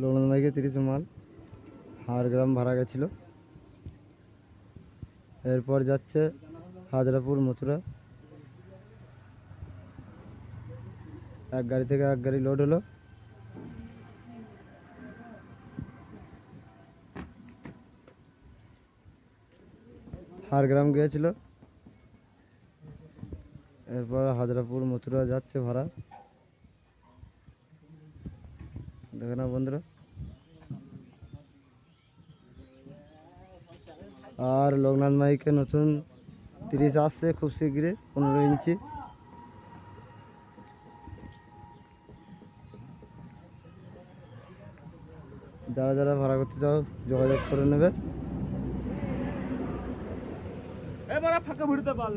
লোকনাথ ভাইকে তিরিশ মাল হাড়গ্রাম ভাড়া গেছিল। এরপর যাচ্ছে হাজরাপুর, মথুরা। এক গাড়ি থেকে এক গাড়ি লোড হলো। হাড়গ্রাম গিয়েছিল। এরপর হাজরাপুর, মথুরা যাচ্ছে ভাড়া। না বন্ধুরা। আর লোকনাথ মাইকে নতুন তিরিশ আসছে খুব শীঘ্রই, পনেরো ইঞ্চি। যারা যারা ভাড়া করতে চাও, যোগাযোগ করে নেবে। এবার ফাঁকা পারল